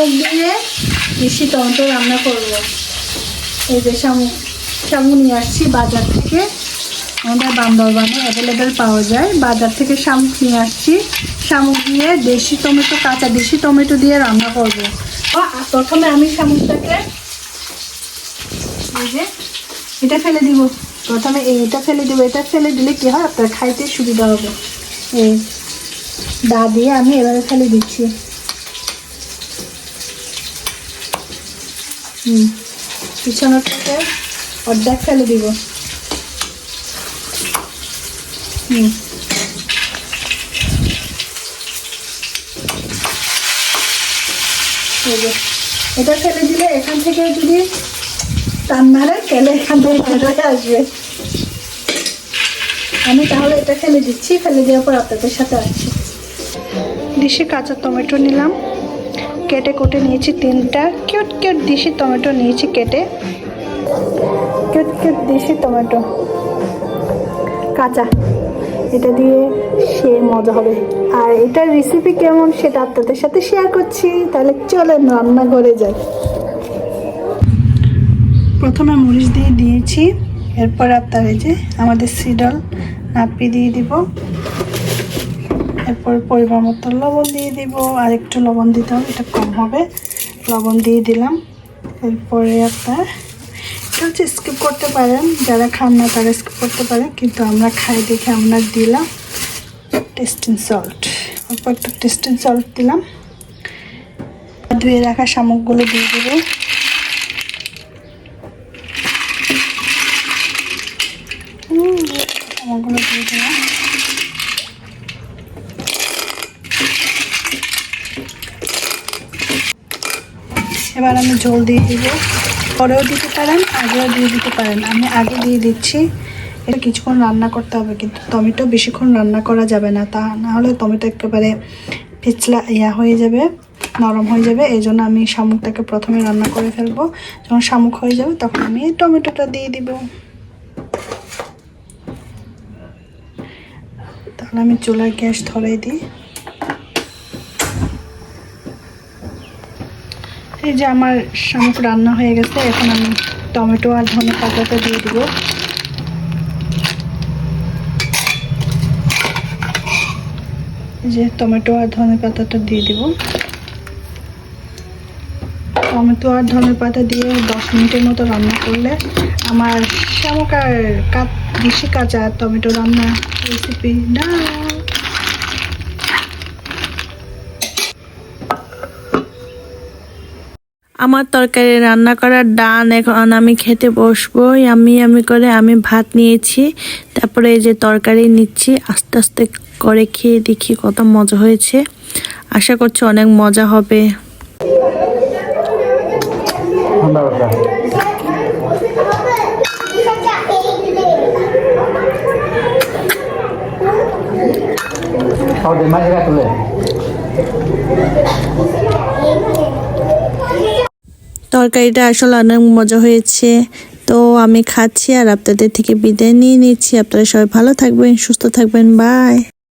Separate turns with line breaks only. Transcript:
শামুক দিয়ে মিষ্টি টমেটো রান্না করব। এই যে শামুক শামুক নিয়ে আসছি বাজার থেকে। আমাদের বান্দরবানে অ্যাভেলেবেল পাওয়া যায়। বাজার থেকে শামুক নিয়ে আসছি। শামুক দিয়ে দেশি টমেটো, কাঁচা দেশি টমেটো দিয়ে রান্না করব। প্রথমে আমি শামুকটাকে এই যে এটা ফেলে দিব। প্রথমে এইটা ফেলে দিব, এটা ফেলে দিলে কি হয়? আপনার খাইতে সুবিধা হবে। এই দা দিয়ে আমি এবারে ফেলে দিচ্ছি। হুম। পিছনটাকে অর্ধেক ফেলে দিব। হুম। এটা ফেলে দিলে এখান থেকে যদি টান মারে, তাহলে এখান থেকে আসবে। আমি তাহলে এটা ফেলে দিচ্ছি, ফেলে দেওয়ার পর আপনাদের সাথে আসছি। দেশি কাঁচা টমেটো নিলাম। কেটে কুটে নিয়েছি তিনটা। কিউট কিউট দেশি টমেটো নিয়েছি কেটে। কিউট কিউট দেশি টমেটো। কাঁচা। এটা দিয়ে সে মজা হবে। আর এটার রেসিপি কেমন সেটা আপনাদের সাথে শেয়ার করছি। তাহলে চলেন রান্নাঘরে যাই। প্রথমে মরিচ দিয়ে দিয়েছি। এরপর আপনার এই যে আমাদের সিডল নাপি দিয়ে দিব। এরপর পরিমাণ মতো লবণ দিয়ে দিব, আর একটু লবণ দিতে হবে এটা কম হবে। লবণ দিয়ে দিলাম। এরপরে আপনার এটা হচ্ছে স্কিপ করতে পারেন। যারা খান না, তারা স্কিপ করতে পারেন, কিন্তু আমরা খাই দেখে আমরা দিলাম টেস্টিং সল্ট অল্প একটু টেস্টিং সল্ট দিলাম। ধুয়ে রাখা শামুকগুলো দিয়ে দেবো শামুকগুলো দিয়ে দিলাম এবার আমি ঝোল দিয়ে দিব। পরেও দিতে পারেন, আগেও দিয়ে দিতে পারেন। আমি আগে দিয়ে দিচ্ছি। এটা কিছুক্ষণ রান্না করতে হবে, কিন্তু টমেটো বেশিক্ষণ রান্না করা যাবে না। তা না হলে টমেটো একেবারে পিছলা ইয়া হয়ে যাবে, নরম হয়ে যাবে। এই জন্য আমি শামুকটাকে প্রথমে রান্না করে ফেলব। যখন শামুক হয়ে যাবে, তখন আমি টমেটোটা দিয়ে দিব। তাহলে আমি চুলার গ্যাস ধরাই দিই। এই যে আমার শামুক রান্না হয়ে গেছে, এখন আমি টমেটো আর ধনে পাতাটা দিয়ে দিব। যে টমেটো আর ধনে পাতাটা দিয়ে দিব। টমেটো আর ধনে পাতা দিয়ে দশ মিনিটের মতো রান্না করলে আমার শামুক আর কাপ বেশি কাঁচা টমেটো রান্না রেসিপি না
আমার তরকারি রান্না করার ডান এখন আমি খেতে বসবো। আমি আমি করে আমি ভাত নিয়েছি তারপরে এই যে তরকারি নিচ্ছি আস্তে আস্তে করে খেয়ে দেখি কত মজা হয়েছে। আশা করছি অনেক মজা হবে।
মাঝে তুলে।
তরকারিটা আসলে অনেক মজা হয়েছে। তো আমি খাচ্ছি আর আপনাদের থেকে বিদায় নিয়ে নিচ্ছি। আপনারা সবাই ভালো থাকবেন, সুস্থ থাকবেন। বাই